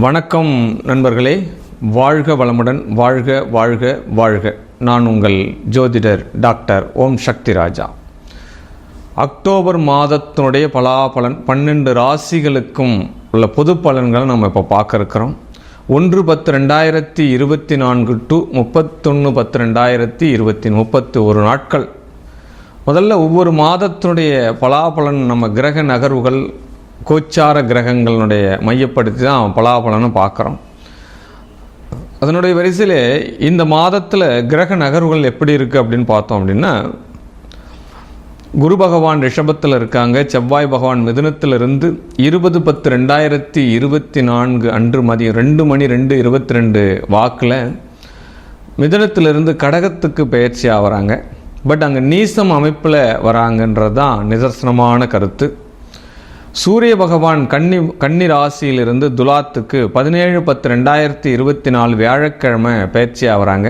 வணக்கம் நண்பர்களே. வாழ்க வளமுடன் வாழ்க வாழ்க வாழ்க. நான் உங்கள் ஜோதிடர் டாக்டர் ஓம் சக்தி ராஜா. அக்டோபர் மாதத்தினுடைய பலாபலன் பன்னெண்டு ராசிகளுக்கும் உள்ள பொது பலன்களை நம்ம இப்போ பார்க்க இருக்கிறோம் ஒன்று பத்து ரெண்டாயிரத்தி இருபத்தி நான்கு டு முப்பத்தொன்று பத்து ரெண்டாயிரத்தி இருபத்தி முப்பத்தி ஒரு நாட்கள். முதல்ல ஒவ்வொரு மாதத்தினுடைய பலாபலன் நம்ம கிரக நகர்வுகள் கோச்சார கிரகங்களுடைய மையப்படுத்தி தான் பலாபலன்னு பார்க்குறோம். அதனுடைய வரிசையில் இந்த மாதத்தில் கிரக நகர்வுகள் எப்படி இருக்குது அப்படின்னு பார்த்தோம் அப்படின்னா குரு பகவான் ரிஷபத்தில் இருக்காங்க செவ்வாய் பகவான் மிதுனத்திலிருந்து இருபது பத்து ரெண்டாயிரத்தி இருபத்தி நான்கு அன்று மதியம் ரெண்டு மணி ரெண்டு இருபத்தி ரெண்டு வாக்கில் மிதுனத்திலிருந்து கடகத்துக்கு பயிற்சி ஆகிறாங்க. பட் அங்கே நீசம் அமைப்பில் வராங்கன்றது தான் நிதர்சனமான கருத்து. சூரிய பகவான் கன்னி கன்னி ராசியிலிருந்து துலாத்துக்கு பதினேழு பத்து ரெண்டாயிரத்தி இருபத்தி நாலு வியாழக்கிழமை பயிற்சி ஆகிறாங்க.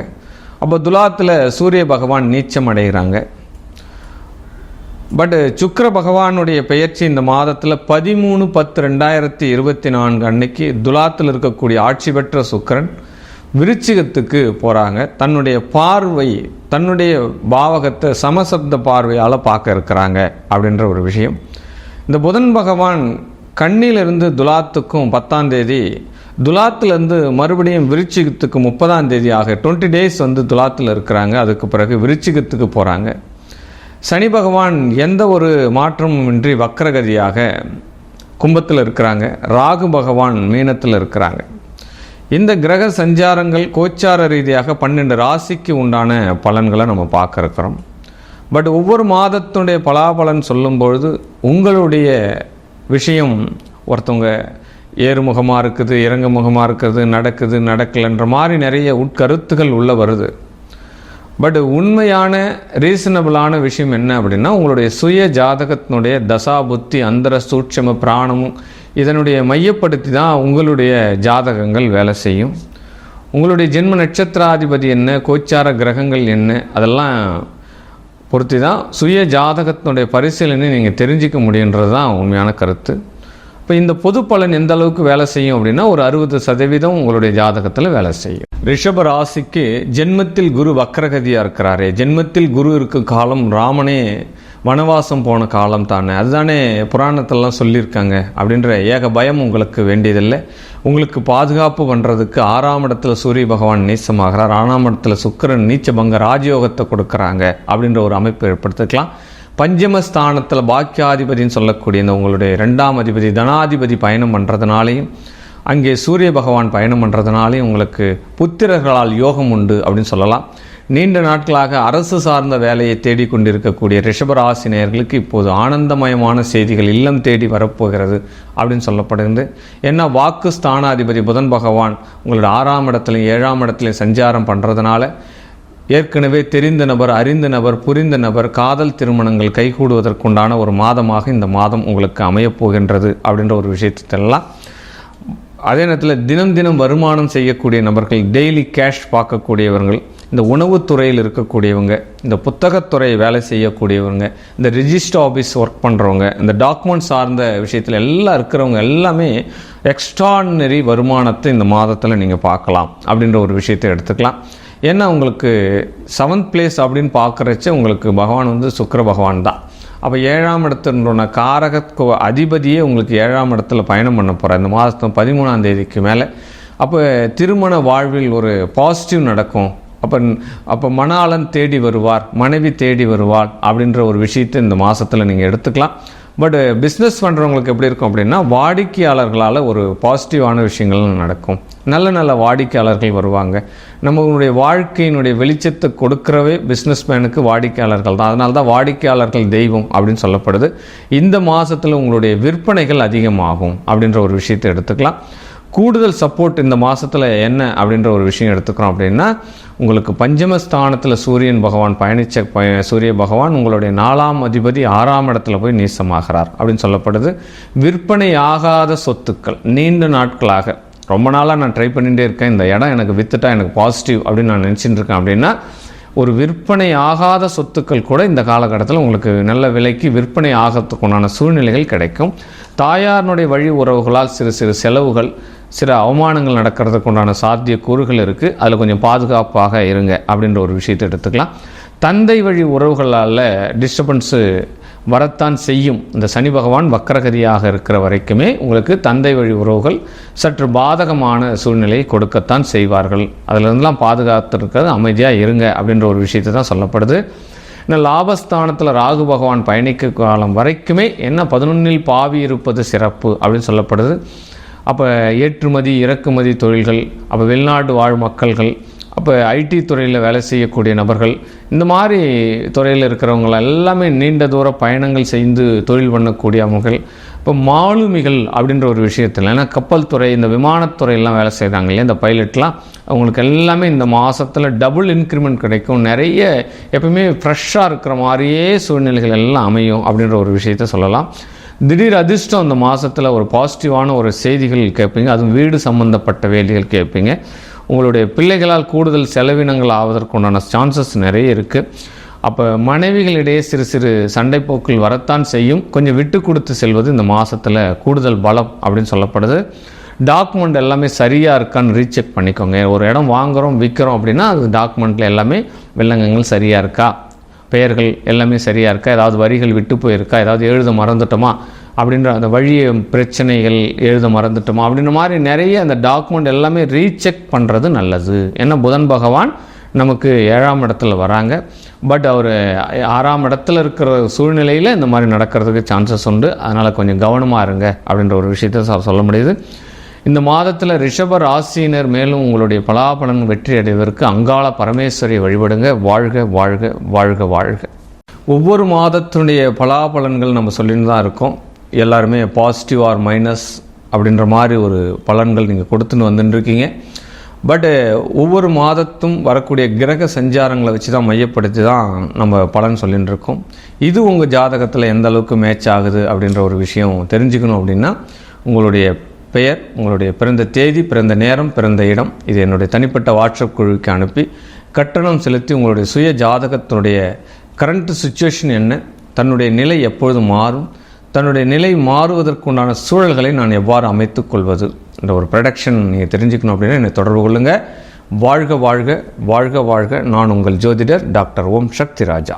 அப்போ துலாத்தில் சூரிய பகவான் நீச்சம் அடைகிறாங்க. பட் சுக்கர பகவானுடைய பெயர்ச்சி இந்த மாதத்தில் பதிமூணு பத்து ரெண்டாயிரத்தி இருபத்தி நான்கு அன்னைக்கு துலாத்தில் இருக்கக்கூடிய ஆட்சி பெற்ற சுக்கிரன் விருச்சிகத்துக்கு போகிறாங்க தன்னுடைய பார்வை தன்னுடைய பாவகத்தை சமசப்த பார்வையால் பார்க்க இருக்கிறாங்க அப்படின்ற ஒரு விஷயம். இந்த புதன் பகவான் கண்ணிலிருந்து துலாத்துக்கும் பத்தாம் தேதி துலாத்துலேருந்து மறுபடியும் விருச்சிகத்துக்கு முப்பதாம் தேதி ஆக டுவெண்ட்டி டேஸ் வந்து துலாத்தில் இருக்கிறாங்க. அதுக்கு பிறகு விருச்சிகத்துக்கு போகிறாங்க சனி பகவான் எந்த ஒரு மாற்றமும் இன்றி வக்கரகதியாக கும்பத்தில் இருக்கிறாங்க. ராகு பகவான் மீனத்தில் இருக்கிறாங்க. இந்த கிரக சஞ்சாரங்கள் கோச்சார ரீதியாக பன்னெண்டு ராசிக்கு உண்டான பலன்களை நம்ம பார்க்க இருக்கிறோம் பட் ஒவ்வொரு மாதத்தினுடைய பலாபலன் சொல்லும்பொழுது உங்களுடைய விஷயம் ஒருத்தவங்க ஏறுமுகமாக இருக்குது இறங்குமுகமாக இருக்குது நடக்குது நடக்கலைன்ற மாதிரி நிறைய உட்கருத்துகள் உள்ளே வருது. பட் உண்மையான ரீசனபிளான விஷயம் என்ன அப்படின்னா உங்களுடைய சுய ஜாதகத்தினுடைய தசா புத்தி அந்தர சூட்சம பிராணமும் இதனுடைய மையப்படுத்தி தான் உங்களுடைய ஜாதகங்கள் வேலை செய்யும். உங்களுடைய ஜென்ம நட்சத்திராதிபதி என்ன கோச்சார கிரகங்கள் என்ன அதெல்லாம் பொறுத்து தான் சுய ஜாதகத்தினுடைய பரிசீலனை நீங்கள் தெரிஞ்சிக்க முடியுன்றது தான் உண்மையான கருத்து. இப்போ இந்த பொது பலன் எந்த அளவுக்கு வேலை செய்யும் அப்படின்னா ஒரு அறுபது சதவீதம் உங்களுடைய ஜாதகத்தில் வேலை செய்யும். ரிஷப ராசிக்கு ஜென்மத்தில் குரு வக்கரகதியாக இருக்கிறாரே. ஜென்மத்தில் குரு இருக்கும் காலம் ராமனே வனவாசம் போன காலம் தானே. அதுதானே புராணத்திலலாம் சொல்லியிருக்காங்க. அப்படின்ற ஏக பயம் உங்களுக்கு வேண்டியதில்லை. உங்களுக்கு பாதுகாப்பு பண்ணுறதுக்கு ஆறாம் இடத்துல சூரிய பகவான் நீச்சமாகிறார் ஆறாம் இடத்துல சுக்கரன் நீச்சபங்க ராஜயோகத்தை கொடுக்குறாங்க அப்படின்ற ஒரு அமைப்பு ஏற்படுத்திக்கலாம். பஞ்சமஸ்தானத்தில் பாக்கியாதிபதினு சொல்லக்கூடிய இந்த உங்களுடைய ரெண்டாம் அதிபதி தனாதிபதி பயணம் பண்ணுறதுனாலையும் அங்கே சூரிய பகவான் பயணம் பண்ணுறதுனாலையும் உங்களுக்கு புத்திரர்களால் யோகம் உண்டு அப்படின்னு சொல்லலாம். நீண்ட நாட்களாக அரசு சார்ந்த வேலையை தேடிக்கொண்டிருக்கக்கூடிய ரிஷபராசினியர்களுக்கு இப்போது ஆனந்தமயமான செய்திகள் இல்லம் தேடி வரப்போகிறது அப்படின்னு சொல்லப்படுகிறது. ஏன்னா வாக்கு ஸ்தானாதிபதி புதன் பகவான் உங்களோட ஆறாம் இடத்துலையும் ஏழாம் இடத்துலையும் சஞ்சாரம் பண்ணுறதுனால ஏற்கனவே தெரிந்த நபர் அறிந்த நபர் புரிந்த நபர் காதல் திருமணங்கள் கைகூடுவதற்குண்டான ஒரு மாதமாக இந்த மாதம் உங்களுக்கு அமையப்போகின்றது அப்படின்ற ஒரு விஷயத்தெல்லாம் அதே நேரத்தில் தினம் தினம் வருமானம் செய்யக்கூடிய நபர்கள் டெய்லி கேஷ் பார்க்கக்கூடியவர்கள் இந்த உணவுத்துறையில் இருக்கக்கூடியவங்க இந்த புத்தகத்துறை வேலை செய்யக்கூடியவங்க இந்த ரிஜிஸ்டர் ஆஃபீஸ் ஒர்க் பண்ணுறவங்க இந்த டாக்குமெண்ட் சார்ந்த விஷயத்தில் எல்லாம் இருக்கிறவங்க எல்லாமே எக்ஸ்ட்ரானரி வருமானத்தை இந்த மாதத்தில் நீங்கள் பார்க்கலாம் அப்படின்ற ஒரு விஷயத்தை எடுத்துக்கலாம். ஏன்னா உங்களுக்கு செவன்த் பிளேஸ் அப்படின்னு பார்க்குறச்ச உங்களுக்கு பகவான் வந்து சுக்கர பகவான் தான். அப்போ ஏழாம் இடத்துன்றோன்னா காரக அதிபதியே உங்களுக்கு ஏழாம் இடத்துல பயணம் பண்ண போகிறார் இந்த மாதம் பதிமூணாம் தேதிக்கு மேலே. அப்போ திருமண வாழ்வில் ஒரு பாசிட்டிவ் நடக்கும். அப்போ அப்போ மணாளன் தேடி வருவார் மனைவி தேடி வருவாள் அப்படின்ற ஒரு விஷயத்தை இந்த மாதத்தில் நீங்கள் எடுத்துக்கலாம். பட் பிஸ்னஸ் uh, பண்ணுறவங்களுக்கு எப்படி இருக்கும் அப்படின்னா வாடிக்கையாளர்களால் ஒரு பாசிட்டிவான விஷயங்கள் நடக்கும். நல்ல நல்ல வாடிக்கையாளர்கள் வருவாங்க. நம்மளுடைய வாழ்க்கையினுடைய வெளிச்சத்தை கொடுக்குறவே பிஸ்னஸ் மேனுக்கு வாடிக்கையாளர்கள் தான். அதனால தான் வாடிக்கையாளர்கள் தெய்வம் அப்படின்னு சொல்லப்படுது. இந்த மாதத்தில் உங்களுடைய விற்பனைகள் அதிகமாகும் அப்படின்ற ஒரு விஷயத்தை எடுத்துக்கலாம். கூடுதல் சப்போர்ட் இந்த மாதத்தில் என்ன அப்படின்ற ஒரு விஷயம் எடுத்துக்கிறோம் அப்படின்னா உங்களுக்கு பஞ்சமஸ்தானத்தில் சூரியன் பகவான் பயணித்த பய சூரிய பகவான் உங்களுடைய நாலாம் அதிபதி ஆறாம் இடத்துல போய் நீசமாகிறார் அப்படின்னு சொல்லப்படுது. விற்பனை ஆகாத சொத்துக்கள் நீண்ட நாட்களாக. ரொம்ப நாளாக நான் ட்ரை பண்ணிகிட்டே இருக்கேன். இந்த இடம் எனக்கு வித்துட்டா எனக்கு பாசிட்டிவ் அப்படின்னு நான் நினச்சிட்டு இருக்கேன் அப்படின்னா ஒரு விற்பனை ஆகாத சொத்துக்கள் கூட இந்த காலகட்டத்தில் உங்களுக்கு நல்ல விலைக்கு விற்பனை ஆகிறதுக்குண்டான சூழ்நிலைகள் கிடைக்கும். தாயாரினுடைய வழி உறவுகளால் சிறு சிறு செலவுகள் சில அவமானங்கள் நடக்கிறதுக்கு உண்டான சாத்திய கூறுகள் இருக்குது அதில் கொஞ்சம் பாதுகாப்பாக இருங்க அப்படின்ற ஒரு விஷயத்தை எடுத்துக்கலாம். தந்தை வழி உறவுகளால் டிஸ்டர்பன்ஸு வரத்தான் செய்யும். இந்த சனி பகவான் வக்கரகதியாக இருக்கிற வரைக்குமே உங்களுக்கு தந்தை வழி உறவுகள் சற்று பாதகமான சூழ்நிலையை கொடுக்கத்தான் செய்வார்கள். அதிலிருந்துலாம் பாதுகாத்திருக்கிறது அமைதியாக இருங்க அப்படின்ற ஒரு விஷயத்தை தான் சொல்லப்படுது. இன்னும் லாபஸ்தானத்தில் ராகு பகவான் பயணிக்க காலம் வரைக்குமே என்ன பதினொன்னில் பாவி இருப்பது சிறப்பு அப்படின்னு சொல்லப்படுது. அப்போ ஏற்றுமதி இறக்குமதி தொழில்கள் அப்போ வெளிநாடு வாழ் மக்கள்கள் அப்போ ஐடி துறையில் வேலை செய்யக்கூடிய நபர்கள் இந்த மாதிரி துறையில் இருக்கிறவங்க எல்லாமே நீண்ட தூர பயணங்கள் செய்து தொழில் பண்ணக்கூடிய அவர்கள். இப்போ மாலுமிகள் அப்படின்ற ஒரு விஷயத்தில் ஏன்னா கப்பல் துறை இந்த விமானத்துறையெல்லாம் வேலை செய்கிறாங்க இல்லையா இந்த பைலட்லாம் அவங்களுக்கு எல்லாமே இந்த மாதத்தில் டபுள் இன்க்ரிமெண்ட் கிடைக்கும். நிறைய எப்பவுமே ஃப்ரெஷ்ஷாக இருக்கிற மாதிரியே சூழ்நிலைகள் எல்லாம் அமையும் அப்படின்ற ஒரு விஷயத்த சொல்லலாம். திடீர் அதிர்ஷ்டம் அந்த மாதத்தில் ஒரு பாசிட்டிவான ஒரு செய்திகள் கேட்பீங்க. அதுவும் வீடு சம்மந்தப்பட்ட வேலைகள் கேட்பீங்க. உங்களுடைய பிள்ளைகளால் கூடுதல் செலவினங்கள் ஆவதற்குண்டான சான்சஸ் நிறைய இருக்குது அப்போ மனைவிகளிடையே சிறு சிறு சண்டை போக்கில் வரத்தான் செய்யும். கொஞ்சம் விட்டு கொடுத்து செல்வது இந்த மாதத்தில் கூடுதல் பலம் அப்படின்னு சொல்லப்படுது. டாக்குமெண்ட் எல்லாமே சரியாக இருக்கான்னு ரீசெக் பண்ணிக்கோங்க. ஒரு இடம் வாங்குகிறோம் விற்கிறோம் அப்படின்னா அது டாக்குமெண்ட்டில் எல்லாமே வில்லங்கங்கள் சரியாக இருக்கா? பெயர்கள் எல்லாமே சரியாக இருக்கா? ஏதாவது வரிகள் விட்டு போயிருக்கா? ஏதாவது எழுத மறந்துட்டோமா? அப்படின்ற அந்த வழி பிரச்சனைகள் எழுத மறந்துட்டோமா? அப்படின்ற மாதிரி நிறைய அந்த டாக்குமெண்ட் எல்லாமே ரீசெக் பண்ணுறது நல்லது. ஏன்னா புதன் பகவான் நமக்கு ஏழாம் இடத்துல வராங்க. பட் அவர் ஆறாம் இடத்துல இருக்கிற சூழ்நிலையில் இந்த மாதிரி நடக்கிறதுக்கு சான்சஸ் உண்டு. அதனால் கொஞ்சம் கவனமாக இருங்க அப்படின்ற ஒரு விஷயத்த சொல்ல முடியுது. இந்த மாதத்தில் ரிஷப ராசியினர் மேலும் உங்களுடைய பலாபலன் வெற்றி அடைவதற்கு அங்காள பரமேஸ்வரியை வழிபடுங்க. வாழ்க வாழ்க வாழ்க வாழ்க. ஒவ்வொரு மாதத்தினுடைய பலாபலன்கள் நம்ம சொல்லிட்டு தான் இருக்கோம். எல்லாருமே பாசிட்டிவ் ஆர் மைனஸ் அப்படின்ற மாதிரி ஒரு பலன்கள் நீங்கள் கொடுத்துன்னு வந்துட்டுருக்கீங்க பட்டு ஒவ்வொரு மாதத்தும் வரக்கூடிய கிரக சஞ்சாரங்களை வச்சு தான் மையப்படுத்தி தான் நம்ம பலன் சொல்லிட்டு இருக்கோம். இது உங்கள் ஜாதகத்தில் எந்த அளவுக்கு மேட்ச் ஆகுது அப்படின்ற ஒரு விஷயம் தெரிஞ்சுக்கணும் அப்படின்னா உங்களுடைய பெயர் உங்களுடைய பிறந்த தேதி பிறந்த நேரம் பிறந்த இடம் இது என்னுடைய தனிப்பட்ட வாட்ஸ்அப் குழுவுக்கு அனுப்பி கட்டணம் செலுத்தி உங்களுடைய சுய ஜாதகத்தினுடைய கரண்ட் சுச்சுவேஷன் என்ன தன்னுடைய நிலை எப்பொழுது மாறும் தன்னுடைய நிலை மாறுவதற்குண்டான சூழல்களை நான் எவ்வாறு அமைத்துக் கொள்வது என்ற ஒரு ப்ரொடக்ஷன் நீங்கள் தெரிஞ்சுக்கணும் அப்படின்னா என்னை தொடர்பு கொள்ளுங்கள் வாழ்க வாழ்க வாழ்க வாழ்க. நான் உங்கள் ஜோதிடர் டாக்டர் ஓம் சக்தி ராஜா.